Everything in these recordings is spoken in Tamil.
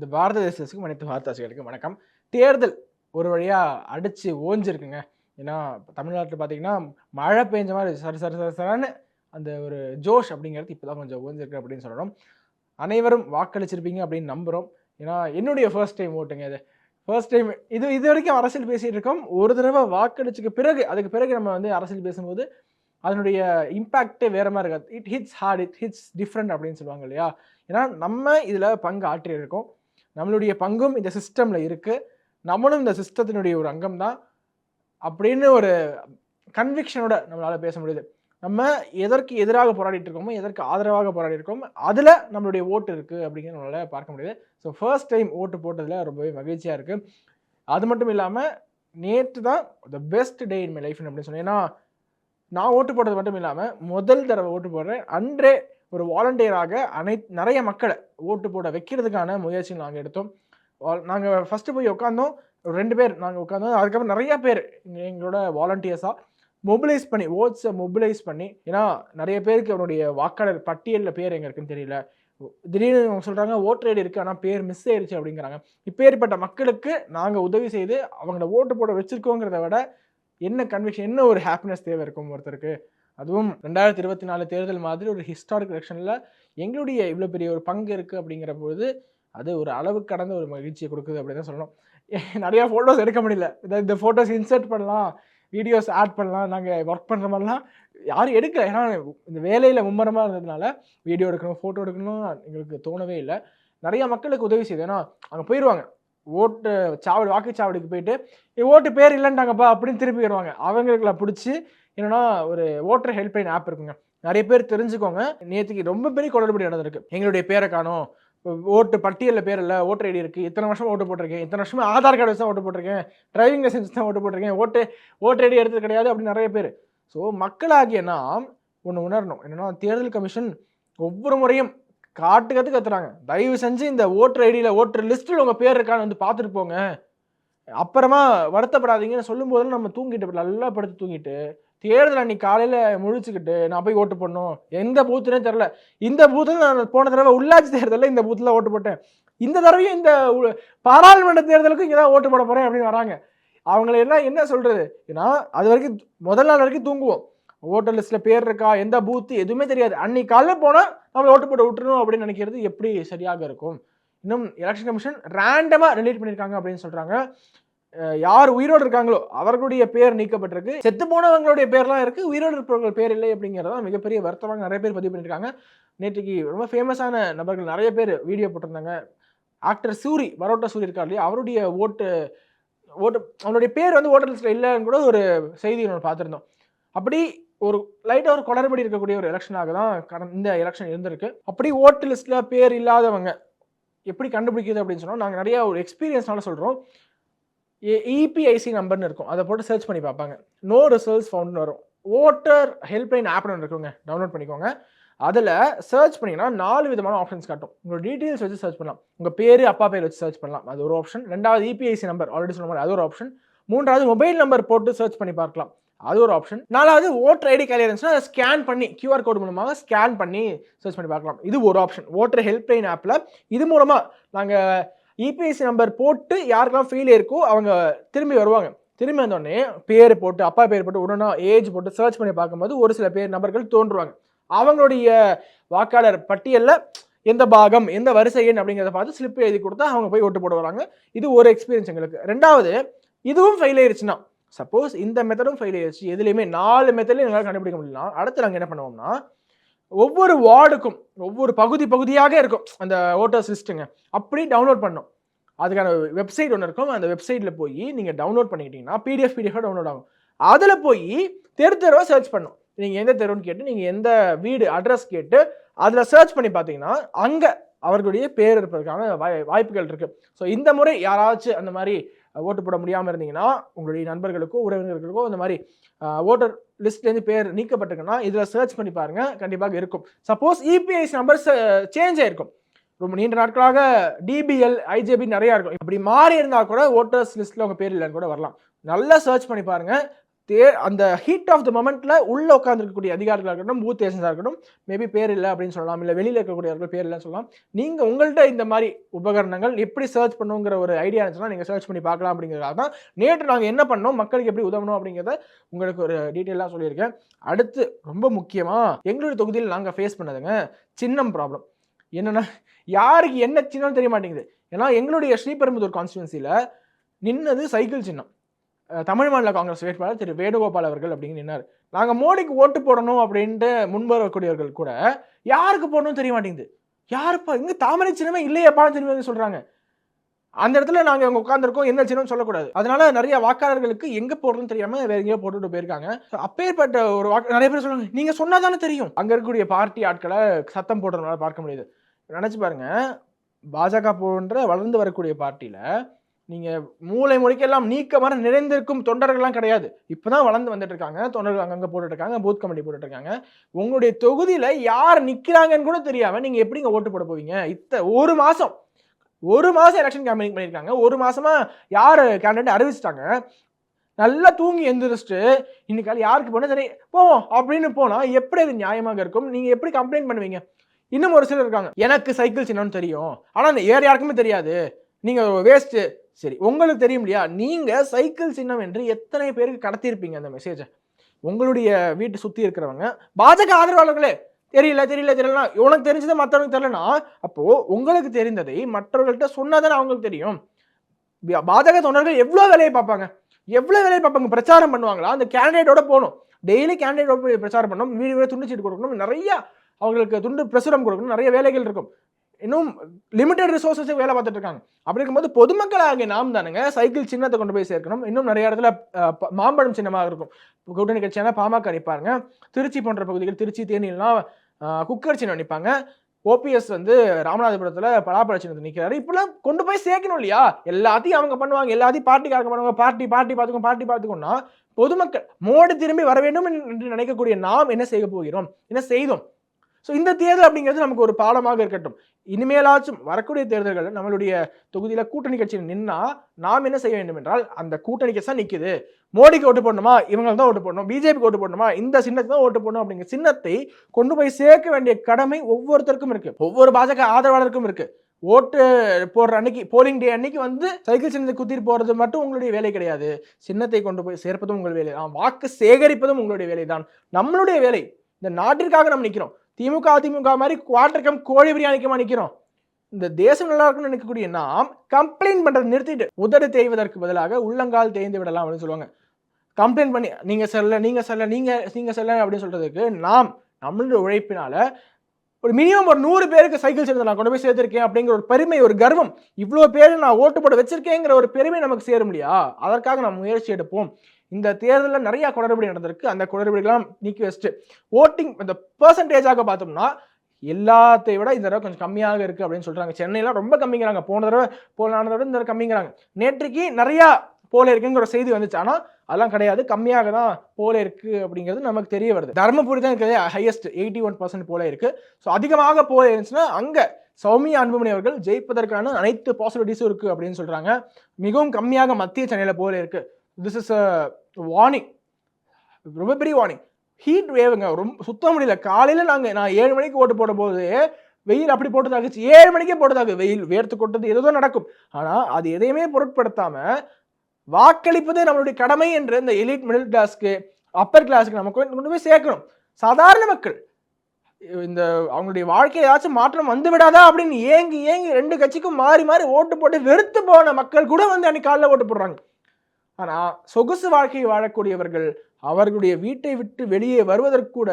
இந்த பாரத தேசத்துக்கும் அனைத்து வார்த்தாசிகளுக்கும் வணக்கம். தேர்தல் ஒரு வழியாக அடித்து ஓஞ்சிருக்குங்க. ஏன்னா தமிழ்நாட்டில் பார்த்தீங்கன்னா மழை பெஞ்ச மாதிரி சரி சரி சரி சரான்னு அந்த ஒரு ஜோஷ் அப்படிங்கிறது இப்போ தான் கொஞ்சம் ஓஞ்சிருக்கு அப்படின்னு சொல்லணும். அனைவரும் வாக்களிச்சிருப்பீங்க அப்படின்னு நம்புகிறோம் ஏன்னா என்னுடைய ஃபர்ஸ்ட் டைம் ஓட்டுங்க இது. ஃபர்ஸ்ட் டைம் இது இது வரைக்கும் அரசியல் பேசிகிட்டு இருக்கோம். ஒரு தடவை வாக்களிச்சுக்கு பிறகு அதுக்கு பிறகு நம்ம வந்து அரசியல் பேசும்போது அதனுடைய இம்பேக்டே வேறு மாதிரி இருக்காது. It hits hard it hits different அப்படின்னு சொல்லுவாங்க இல்லையா? ஏன்னா நம்ம இதில் பங்கு ஆற்றியிருக்கோம் நம்மளுடைய பங்கும் இந்த சிஸ்டமில் இருக்குது நம்மளும் இந்த சிஸ்டத்தினுடைய ஒரு அங்கம் தான் அப்படின்னு ஒரு கன்விக்ஷனோட நம்மளால் பேச முடியுது. நம்ம எதற்கு எதிராக போராடிட்டு இருக்கோமோ எதற்கு ஆதரவாக போராடி இருக்கோமோ அதில் நம்மளுடைய ஓட்டு இருக்குது அப்படிங்கிற நம்மளால் பார்க்க முடியுது. ஸோ ஃபர்ஸ்ட் டைம் ஓட்டு போட்டதில் ரொம்பவே மகிழ்ச்சியாக இருக்குது அது மட்டும் இல்லாமல் நேற்று தான் the best day in my லைஃப்னு அப்படின்னு சொன்னேன். ஏன்னா நான் ஓட்டு போட்டது மட்டும் இல்லாமல் முதல் தடவை ஓட்டு போடுறேன். அன்றே ஒரு வாலண்டியராக அனை நிறைய மக்களை ஓட்டு போட வைக்கிறதுக்கான முயற்சிகள் நாங்கள் எடுத்தோம். நாங்கள் ஃபஸ்ட்டு போய் உட்காந்தோம் ரெண்டு பேர் நாங்கள் உட்காந்தோம் அதுக்கப்புறம் நிறைய பேர் எங்களோட வாலண்டியர்ஸாக மொபிலைஸ் பண்ணி ஓட்ஸை மொபிலைஸ் பண்ணி ஏன்னா நிறைய பேருக்கு அவனுடைய வாக்காளர் பட்டியலில் பேர் எங்கே இருக்குன்னு தெரியல. திடீர்னு அவங்க சொல்கிறாங்க ஓட்டர் ஐடி இருக்குது ஆனால் பேர் மிஸ் ஆயிடுச்சு அப்படிங்கிறாங்க. இப்பேற்பட்ட மக்களுக்கு நாங்கள் உதவி செய்து அவங்கள ஓட்டு போட வச்சுருக்கோங்கிறத விட என்ன கன்விக்ஷன் என்ன ஒரு ஹாப்பினஸ் தேவை இருக்கும் ஒருத்தருக்கு? அதுவும் ரெண்டாயிரத்தி இருபத்தி நாலு தேர்தல் மாதிரி ஒரு ஹிஸ்டாரிக் எலெக்ஷனில் எங்களுடைய இவ்வளோ பெரிய ஒரு பங்கு இருக்குது அப்படிங்கிற பொழுது அது ஒரு அளவு கடந்த ஒரு மகிழ்ச்சியை கொடுக்குது அப்படின்னு தான் சொல்லணும். நிறையா ஃபோட்டோஸ் எடுக்க முடியல. இதை இந்த ஃபோட்டோஸ் இன்சர்ட் பண்ணலாம் வீடியோஸ் ஆட் பண்ணலாம் நாங்கள் ஒர்க் பண்ணுற மாதிரிலாம் யாரும் எடுக்கல. ஏன்னா இந்த வேலையில் மும்மரமாக இருந்ததுனால வீடியோ எடுக்கணும் ஃபோட்டோ எடுக்கணும் எங்களுக்கு தோணவே இல்லை. நிறையா மக்களுக்கு உதவி செய்யுது ஏன்னா அங்கே போயிடுவாங்க ஓட்டு சாவடி வாக்குச்சாவடிக்கு போயிட்டு ஓட்டு பேர் இல்லைன்ட்டாங்கப்பா அப்படின்னு திருப்பி வருவாங்க. அவங்களுக்குள்ள பிடிச்சி என்னன்னா ஒரு ஓட்டர் ஹெல்ப்லைன் ஆப் இருக்குங்க. நிறைய பேர் தெரிஞ்சுக்கோங்க. நேற்றுக்கு ரொம்ப பெரிய குளறுபடி நடந்திருக்கு. எங்களுடைய பேரை காணோம். ஓட்டு பட்டியலில் பேர் இல்லை ஓட்டர் ஐடி இருக்குது இத்தனை வருஷம் ஓட்டு போட்டிருக்கேன். இத்தனை வருஷமா ஆதார் கார்டு வச்சு தான் ஓட்டு போட்டிருக்கேன். டிரைவிங் லைசன்ஸ் தான் ஓட்டு போட்டிருக்கேன். ஓட்டு ஓட்டர் ஐடி எடுத்தது கிடையாது அப்படின்னு நிறைய பேர். ஸோ மக்களாகிய நாம் ஒன்று உணரணும். என்னன்னா தேர்தல் கமிஷன் ஒவ்வொரு முறையும் காட்டு கற்று கத்துறாங்க. தயவு செஞ்சு இந்த ஓட்டர் ஐடியில் ஓட்டர் லிஸ்ட்டில் உங்கள் பேர் இருக்கான்னு வந்து பார்த்துட்டு போங்க. அப்புறமா வருத்தப்படாதீங்கன்னு சொல்லும் போதெல்லாம் நம்ம தூங்கிட்டு நல்லா படுத்து தூங்கிட்டு தேர்தல் அன்னைக்கு காலையில் முழிச்சுக்கிட்டு நான் போய் ஓட்டு போடணும். எந்த பூத்துனே தெரில இந்த பூத்தில் நான் போன தடவை உள்ளாட்சி தேர்தலில் இந்த பூத்தில் ஓட்டு போட்டேன். இந்த தடவையும் இந்த உ- பாராளுமன்ற தேர்தலுக்கும் இங்கே தான் ஓட்டு போட போகிறேன் அப்படின்னு வராங்க. அவங்களை எல்லாம் என்ன சொல்கிறது ஏன்னா அது வரைக்கும் முதல் நாள் வரைக்கும் தூங்குவோம். ஓட்டர் லிஸ்ட்டில் பேர் இருக்கா? எந்த பூத்து எதுவுமே தெரியாது. அன்னைக்கு காலைல போனால் நம்மளை ஓட்டு போட்டு விட்டுறணும் அப்படின்னு நினைக்கிறது எப்படி சரியாக இருக்கும்? இன்னும் எலெக்ஷன் கமிஷன் ரேண்டமாக ரிலீட் பண்ணியிருக்காங்க அப்படின்னு சொல்கிறாங்க யார் உயிரோடு இருக்காங்களோ அவர்களுடைய பேர் நீக்கப்பட்டிருக்கு. செத்து போனவங்களுடைய பேர்லாம் இருக்குது உயிரோடு இருப்பவர்கள் பேர் இல்லை அப்படிங்கிறது தான் மிகப்பெரிய வருத்தமாக நிறைய பேர் பதிவு பண்ணியிருக்காங்க. நேற்றுக்கு ரொம்ப ஃபேமஸான நபர்கள் நிறைய பேர் வீடியோ போட்டிருந்தாங்க. ஆக்டர் சூரி பரோட்டா சூரி இருக்கார் இல்லையா? அவருடைய ஓட்டு ஓட்டு அவருடைய பேர் வந்து ஓட்டர் லிஸ்ட்டில் இல்லைன்னு கூட ஒரு செய்தி நம்ம பார்த்துருந்தோம். அப்படி ஒரு லைட்டாக ஒரு குளறுபடி இருக்கக்கூடிய ஒரு எலெக்ஷனாக தான் கடந்த இந்த எலெக்ஷன் இருந்திருக்கு. அப்படி ஓட்டு லிஸ்ட்டில் பேர் இல்லாதவங்க எப்படி கண்டுபிடிக்கிது அப்படின்னு சொன்னால் நாங்கள் நிறைய ஒரு எக்ஸ்பீரியன்ஸ்னால சொல்கிறோம் இபிஐசி நம்பர்னு இருக்கும். அதை போட்டு சர்ச் பண்ணி பார்ப்பாங்க. நோ ரிசல்ட்ஸ் ஃபவுண்ட்னு வரும். ஓட்டர் ஹெல்ப்லைன் ஆப்னு ஒன்று இருக்குங்க. டவுன்லோட் பண்ணிக்கோங்க. அதில் சர்ச் பண்ணிங்கன்னா நாலு விதமான ஆப்ஷன்ஸ் காட்டும். உங்களோட டீட்டெயில்ஸ் வச்சு சர்ச் பண்ணலாம். உங்கள் பேர் அப்பா பேர் வச்சு சர்ச் பண்ணலாம். அது ஒரு ஆப்ஷன் ரெண்டாவது இபிஐசி நம்பர் ஆல்ரெடி சொன்ன மாதிரி அது ஒரு ஆப்ஷன் மூன்றாவது மொபைல் நம்பர் போட்டு சர்ச் பண்ணி பார்க்கலாம். அது ஒரு ஆப்ஷன் நாலாவது ஓட்டர் ஐடி கையில் இருந்துச்சுன்னா அதை ஸ்கேன் பண்ணி கியூஆர் கோடு மூலமாக ஸ்கேன் பண்ணி சர்ச் பண்ணி பார்க்கலாம். இது ஒரு ஆப்ஷன் ஓட்டர் ஹெல்ப்லைன் ஆப்பில் இது மூலமாக நாங்கள் இபிஎஸ்சி நம்பர் போட்டு யாருக்கெல்லாம் ஃபெயில் இருக்கோ அவங்க திரும்பி வருவாங்க. திரும்பி வந்தோடனே பேர் போட்டு அப்பா பேர் போட்டு உடனே ஏஜ் போட்டு சர்ச் பண்ணி பார்க்கும்போது ஒரு சில பேர் நபர்கள் தோன்றுவாங்க. அவங்களுடைய வாக்காளர் பட்டியலில் எந்த பாகம் எந்த வரிசை எண் அப்படிங்கிறத பார்த்து ஸ்லிப் எழுதி கொடுத்தா அவங்க போய் ஓட்டு போட வராங்க. இது ஒரு எக்ஸ்பீரியன்ஸ் எங்களுக்கு. ரெண்டாவது இதுவும் ஃபெயில் ஆயிருச்சுன்னா சப்போஸ் இந்த மெத்தடும் ஃபெயில் ஆயிடுச்சு எதுலேயுமே நாலு மெத்தட்லையும் எங்களால் கண்டுபிடிக்க முடியல அடுத்து நாங்கள் என்ன பண்ணுவோம்னா ஒவ்வொரு வார்டுக்கும் ஒவ்வொரு பகுதி பகுதியாக இருக்கும் அந்த ஓட்டர்ஸ் லிஸ்ட்டுங்க அப்படி டவுன்லோட் பண்ணோம். அதுக்கான வெப்சைட் ஒன்று இருக்கும். அந்த வெப்சைட்டில் போய் நீங்கள் டவுன்லோட் பண்ணிக்கிட்டீங்கன்னா பிடிஎஃப் பிடிஎஃபாக டவுன்லோட் ஆகும். அதில் போய் தெரு தெருவாக சர்ச் பண்ணும். நீங்கள் எந்த தெருன்னு கேட்டு நீங்கள் எந்த வீடு அட்ரஸ் கேட்டு அதில் சர்ச் பண்ணி பார்த்தீங்கன்னா அங்கே அவர்களுடைய பேர் இருப்பதற்கான வாய் வாய்ப்புகள் இருக்குது ஸோ இந்த முறை யாராச்சும் அந்த மாதிரி ஓட்டு போட முடியாமல் இருந்தீங்கன்னா உங்களுடைய நண்பர்களுக்கோ உறவினர்களுக்கோ இந்த மாதிரி ஓட்டர் லிஸ்ட்லேருந்து பேர் நீக்கப்பட்டிருக்குன்னா இதில் சர்ச் பண்ணி பாருங்கள் கண்டிப்பாக இருக்கும். சப்போஸ் இபிஐஸ் நம்பர்ஸ் சேஞ்ச் ஆயிருக்கும். ரொம்ப நீண்ட நாட்களாக டிபிஎல் ஐஜேபி நிறையா இருக்கும். இப்படி மாறி இருந்தால் கூட ஓட்டர்ஸ் லிஸ்ட்டில் உங்கள் பேர் இல்லைன்னு கூட வரலாம். நல்லா சர்ச் பண்ணி பாருங்கள் தே அந்த ஹீட் ஆஃப் த மொமெண்ட்டில் உள்ளே உட்காந்துருக்கக்கூடிய அதிகாரிகளாக இருக்கட்டும் பூத் ஏஜென்ஸாக இருக்கட்டும் மேபி பேர் இல்லை அப்படின்னு சொல்லலாம் இல்லை வெளியில் இருக்கக்கூடியவர்கள் பேர் இல்லைன்னு சொல்லலாம். நீங்கள் உங்கள்கிட்ட இந்த மாதிரி உபகரணங்கள் எப்படி சர்ச் பண்ணுங்கிற ஒரு ஐடியா இருந்துச்சுன்னா நீங்கள் சர்ச் பண்ணி பார்க்கலாம் அப்படிங்கிறதுக்காக தான் நேற்று நாங்கள் என்ன பண்ணோம் மக்களுக்கு எப்படி உதவணும் அப்படிங்கிறத உங்களுக்கு ஒரு டீட்டெயிலாக சொல்லியிருக்கேன். அடுத்து ரொம்ப முக்கியமாக எங்களுடைய தொகுதியில் நாங்கள் ஃபேஸ் பண்ணதுங்க சின்னம் ப்ராப்ளம் என்னென்னா யாருக்கு என்ன சின்னம் தெரிய மாட்டேங்குது. ஏன்னா எங்களுடைய ஸ்ரீபெரும்புதூர் கான்ஸ்டுவன்சியில் நின்னது சைக்கிள் சின்னம். தமிழ் மாநில காங்கிரஸ் வேட்பாளர் திரு வேணுகோபால் அவர்கள் அப்படின்னு நின்னார். நாங்கள் மோடிக்கு ஓட்டு போடணும் அப்படின்ட்டு முன்வரக்கூடியவர்கள் கூட யாருக்கு போடணும்னு தெரிய மாட்டேங்குது. யாருப்பா? இங்கே தாமரை சின்னமே இல்லையப்பான்னு திரும்பி சொல்கிறாங்க அந்த இடத்துல நாங்கள் அங்கே உட்காந்துருக்கோம் என்ன சின்னம் சொல்லக்கூடாது. அதனால நிறைய வாக்காளர்களுக்கு எங்கே போடுறதுன்னு தெரியாமல் வேற எங்கேயோ போட்டுட்டு போயிருக்காங்க. அப்பேற்பட்ட ஒரு வாக்கு நிறைய பேர் சொல்லுவாங்க நீங்கள் சொன்னால் தானே தெரியும். அங்கே இருக்கக்கூடிய பார்ட்டி ஆட்களை சத்தம் போடுறதுனால பார்க்க முடியுது. நினச்சி பாருங்க பாஜக போன்ற வளர்ந்து வரக்கூடிய பார்ட்டியில் நீங்கள் மூளை முறைக்கெல்லாம் நீக்கமர நிறைந்திருக்கும் தொண்டர்கள்லாம் கிடையாது. இப்போ தான் வளர்ந்து வந்துட்டு இருக்காங்க தொண்டர்கள் அங்கங்கே போட்டுட்டு இருக்காங்க பூத் கமிட்டி போட்டுட்ருக்காங்க உங்களுடைய தொகுதியில் யார் நிற்கிறாங்கன்னு கூட தெரியாமல் நீங்கள் எப்படிங்க ஓட்டு போட போவீங்க? இத்த ஒரு மாதம் ஒரு மாதம் எலெக்ஷன் கேம்பெயின் பண்ணியிருக்காங்க. ஒரு மாதமாக யார் கேண்டிடேட் அறிவிச்சிட்டாங்க? நல்லா தூங்கி எந்திரிச்சிட்டு இன்னைக்கு யாருக்கு போனால் சரி போவோம் அப்படின்னு போனால் எப்படி அது நியாயமாக இருக்கும்? நீங்கள் எப்படி கம்ப்ளைண்ட் பண்ணுவீங்க? இன்னும் ஒரு சிலர் இருக்காங்க. எனக்கு சைக்கிள் சின்னம்னு தெரியும். ஆனால் அந்த வேற யாருக்குமே தெரியாது. நீங்கள் வேஸ்ட்டு சரி உங்களுக்கு தெரியும் இல்லையா? நீங்கள் சைக்கிள் சின்னம் என்று எத்தனை பேருக்கு கடத்தியிருப்பீங்க அந்த மெசேஜை உங்களுடைய வீட்டை சுற்றி இருக்கிறவங்க பாஜக ஆதரவாளர்களே தெரியல தெரியல தெரியலனா உனக்கு தெரிஞ்சதை மற்றவங்களுக்கு தெரியலனா அப்போது உங்களுக்கு தெரிந்ததை மற்றவர்கள்ட்ட சொன்னாதானே அவங்களுக்கு தெரியும். பாஜக தொண்டர்கள் எவ்வளோ வேலையை பார்ப்பாங்க? எவ்வளோ வேலையை பார்ப்பாங்க? பிரச்சாரம் பண்ணுவாங்களா? அந்த கேண்டிடேட்டோட போகணும். டெய்லி கேண்டிடேட்டோட போய் பிரச்சாரம் பண்ணணும். வீடு வீடு துண்டு சீட்டு கொடுக்கணும். நிறைய அவங்களுக்கு துண்டு பிரசுரம் கொடுக்கணும். நிறைய வேலைகள் இருக்கும். இன்னும் லிமிடெட் ரிசோர்ஸஸ் வேலை பார்த்துட்டு இருக்காங்க. அப்படி இருக்கும்போது பொதுமக்களாகிய நாம் தானுங்க சைக்கிள் சின்னத்தை கொண்டு போய் சேர்க்கணும். இன்னும் நிறைய இடத்துல ப- மாம்பழம் சின்னமாக இருக்கும். கூட்டணி கட்சியான பாமக நிற்பாருங்க திருச்சி போன்ற பகுதிகள் திருச்சி தேனிலாம் குக்கர் சின்னம் நிற்பாங்க ஓபிஎஸ் வந்து ராமநாதபுரத்தில் பலாப்பழ சின்னத்தை நிற்கிறாரு இப்படிலாம் கொண்டு போய் சேர்க்கணும் இல்லையா? எல்லாத்தையும் அவங்க பண்ணுவாங்க. எல்லாத்தையும் பார்ட்டிக்காரங்க பண்ணுவாங்க. பார்ட்டி பார்ட்டி பார்த்துக்கோ பார்ட்டி பார்த்துக்கோன்னா பொதுமக்கள் மோடி திரும்பி வர வேண்டும் என்று நினைக்கக்கூடிய நாம் என்ன செய்ய போகிறோம்? என்ன செய்தோம்? ஸோ இந்த தேர்தல் அப்படிங்கிறது நமக்கு ஒரு பாடமாக இருக்கட்டும். இனிமேலாச்சும் வரக்கூடிய தேர்தல்கள் நம்மளுடைய தொகுதியில் கூட்டணி கட்சியில் நின்னா நாம் என்ன செய்ய வேண்டும் என்றால் அந்த கூட்டணி கட்சி தான் நிற்குது மோடிக்கு ஓட்டு போடணுமா? இவங்க தான் ஓட்டு போடணும். பிஜேபிக்கு ஓட்டு போடணுமா? இந்த சின்னத்துக்கு தான் ஓட்டு போடணும் அப்படிங்கிற சின்னத்தை கொண்டு போய் சேர்க்க வேண்டிய கடமை ஒவ்வொருத்தருக்கும் இருக்கு. ஒவ்வொரு பாஜக ஆதரவாளருக்கும் இருக்கு. ஓட்டு போடுற அன்னைக்கு போலிங் டே அன்னைக்கு வந்து சைக்கிள் சின்னத்தை குத்திட்டு போகிறது மட்டும் உங்களுடைய வேலை கிடையாது. சின்னத்தை கொண்டு போய் சேர்ப்பதும் உங்கள் வேலை தான். வாக்கு சேகரிப்பதும் உங்களுடைய வேலை தான் நம்மளுடைய வேலை. இந்த நாட்டிற்காக நம்ம நிற்கிறோம் திமுக அதிமுக மாதிரி குவார்டர் கம் கோழி பிரியாணிக்கமா நிற்கிறோம் இந்த தேசம் நல்லா இருக்குன்னு நினைக்கக்கூடிய நாம் கம்ப்ளைண்ட் பண்ணுறதை நிறுத்திட்டு உதடு தேய்வதற்கு பதிலாக உள்ளங்கால் தேய்ந்து விடலாம் அப்படின்னு சொல்லுவாங்க. கம்ப்ளைண்ட் பண்ணி நீங்கள் செல்ல நீங்கள் செல்ல நீங்கள் நீங்கள் செல்ல அப்படின்னு சொல்கிறதுக்கு நாம் நம்மளுடைய உழைப்பினால ஒரு மினிமம் ஒரு நூறு பேருக்கு சைக்கிள் சேர்ந்து நான் கொண்டு போய் சேர்த்திருக்கேன் அப்படிங்கிற ஒரு பெருமை ஒரு கர்வம் இவ்வளோ பேர் நான் ஓட்டு போட வச்சிருக்கேங்கிற ஒரு பெருமை நமக்கு சேரும் இல்லையா? அதற்காக நாம் முயற்சி எடுப்போம். இந்த தேர்தலில் நிறைய குளறுபடி நடந்திருக்கு. அந்த குளறுபடிகள்லாம் நீக்கி வச்சுட்டு ஓட்டிங் இந்த பர்சன்டேஜாக பார்த்தோம்னா எல்லாத்தை விட இந்த தடவை கொஞ்சம் கம்மியாக இருக்குது அப்படின்னு சொல்கிறாங்க சென்னையில் ரொம்ப கம்மிங்கிறாங்க. போன தடவை போன தடவை இந்த தடவை கம்மிங்கிறாங்க. நேற்றுக்கு நிறையா போல இருக்குங்கிற ஒரு செய்தி வந்துச்சு. ஆனால் அதெல்லாம் கிடையாது. கம்மியாக தான் போல இருக்குது அப்படிங்கிறது நமக்கு தெரிய வருது. தருமபுரி தான் இருக்கிறது ஹையஸ்ட் எயிட்டி ஒன் பர்சன்ட் போல இருக்குது ஸோ அதிகமாக போல இருந்துச்சுன்னா அங்கே சௌமியா அன்புமணி அவர்கள் ஜெயிப்பதற்கான அனைத்து பாசிபிலிட்டிஸும் இருக்குது அப்படின்னு சொல்கிறாங்க மிகவும் கம்மியாக மத்திய சென்னையில் போல இருக்குது திஸ் இஸ் அ வார்னிங் ரொம்ப பெரிய வார்னிங் ஹீட் வேவுங்க ரொம்ப சுத்த முடியல. காலையில் நாங்கள் நான் ஏழு மணிக்கு ஓட்டு போடும் போது வெயில் அப்படி போட்டு தாக்குச்சு ஏழு மணிக்கே போட்டதாகு வெயில் வேர்த்து கொட்டது ஏதோ நடக்கும். ஆனால் அது எதையுமே பொருட்படுத்தாமல் வாக்களிப்பது நம்மளுடைய கடமை என்று இந்த எலிட் மிடில் கிளாஸ்க்கு அப்பர் கிளாஸ்க்கு நமக்கு கொண்டு போய் சேர்க்கணும். சாதாரண மக்கள் இந்த அவங்களுடைய வாழ்க்கை ஏதாச்சும் மாற்றம் வந்து விடாதா அப்படின்னு ஏங்கி ஏங்கி ரெண்டு கட்சிக்கும் மாறி மாறி ஓட்டு போட்டு வெறுத்து போன மக்கள் கூட வந்து அன்னைக்கு காலைல ஓட்டு போடுறாங்க. ஆனால் சொகுசு வாழ்க்கையை வாழக்கூடியவர்கள் அவர்களுடைய வீட்டை விட்டு வெளியே வருவதற்கு கூட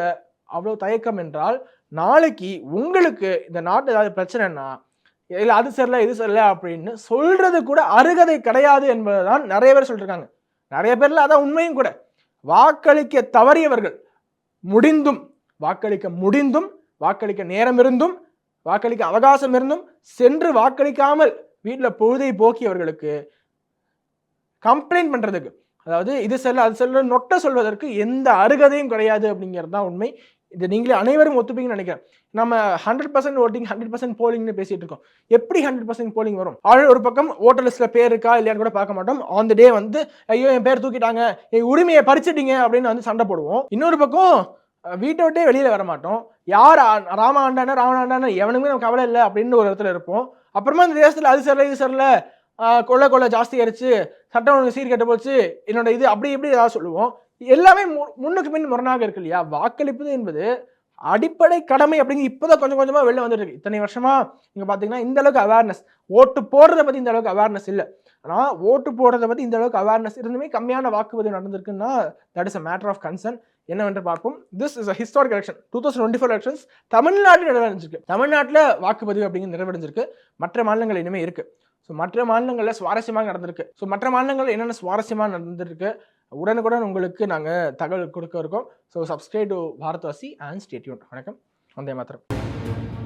அவ்வளோ தயக்கம் என்றால் நாளைக்கு உங்களுக்கு இந்த நாட்டு ஏதாவது பிரச்சனைன்னா இல்லை அது சரியில்லை இது சரியில்லை அப்படின்னு சொல்றது கூட அருகதை கிடையாது என்பதுதான் நிறைய பேர் சொல்லியிருக்காங்க நிறைய பேர்ல அதான் உண்மையும் கூட. வாக்களிக்க தவறியவர்கள் முடிந்தும் வாக்களிக்க முடிந்தும் வாக்களிக்க நேரம் இருந்தும் வாக்களிக்க அவகாசம் இருந்தும் சென்று வாக்களிக்காமல் வீட்டில் பொழுதை போக்கியவர்களுக்கு கம்ப்ளைண்ட் பண்ணுறதுக்கு அதாவது இது செல்ல அது செல்ல நொட்ட சொல்வதற்கு எந்த அருகதையும் கிடையாது அப்படிங்கிறது தான் உண்மை. இது நீங்களே அனைவரும் ஒத்துப்பீங்கன்னு நினைக்கிறேன். நம்ம hundred percent voting hundred percent போலிங்னு பேசிட்டு இருக்கோம். எப்படி ஹண்ட்ரட் பர்சன்ட் போலிங் வரும்? ஆள் ஒரு பக்கம் ஓட்டர் லிஸ்ட்ல பேர் இருக்கா இல்லையான்னு கூட பார்க்க மாட்டோம். ஆன் த டே வந்து ஐயோ என் பேர் தூக்கிட்டாங்க என் உரிமையை பறிச்சிட்டீங்க அப்படின்னு வந்து சண்டை போடுவோம். இன்னொரு பக்கம் வீட்டை விட்டே வெளியில் வர மாட்டோம். யார் ராமா ராம ஆண்டானா ராவண ஆண்டானா எவனுமே நம்ம கவலை இல்லை அப்படின்னு ஒரு இடத்துல இருப்போம். அப்புறமா இந்த தேசத்தில் அது சரியில்லை இது சரியில்லை கொள்ளை கொள்ளை ஜாஸ்தி ஆயிடுச்சு சட்டம் ஒழுங்கு சீர்கெட்டு போச்சு என்னோட இது அப்படி இப்படி ஏதாவது சொல்லுவோம். எல்லாமே மு- முன்னுக்கு பின் முரணாக இருக்கு இல்லையா? வாக்களிப்பது என்பது அடிப்படை கடமை அப்படிங்க இப்போதான் கொஞ்சம் கொஞ்சமாக வெளில வந்துட்டு இருக்கு. இத்தனை வருஷமா நீங்கள் பார்த்தீங்கன்னா இந்த அளவுக்கு அவேர்னஸ் ஓட்டு போடுறத பற்றி இந்த அளவுக்கு அவேர்னஸ் இல்லை. ஆனால் ஓட்டு போடுறத பற்றி இந்த அளவுக்கு அவேர்னஸ் இருந்துமே கம்மியான வாக்குப்பதிவு நடந்திருக்குன்னா that is a matter of concern என்னவென்று பார்ப்போம். This is a historic election two thousand twenty four elections தமிழ்நாட்டில் நிறைவடைஞ்சிருக்கு தமிழ்நாட்டில் வாக்குப்பதிவு அப்படிங்கிறது நிறைவடைஞ்சிருக்கு. மற்ற மாநிலங்கள் இனிமே இருக்குது ஸோ மற்ற மாநிலங்களில் சுவாரஸ்யமாக நடந்திருக்கு. ஸோ மற்ற மாநிலங்கள் என்னென்ன சுவாரஸ்யமாக நடந்திருக்கு? உடனுக்குடன் உங்களுக்கு நாங்கள் தகவல் கொடுக்க இருக்கோம். So subscribe to Bharatvasi and stay tuned வணக்கம். வந்தே மாத்திரம்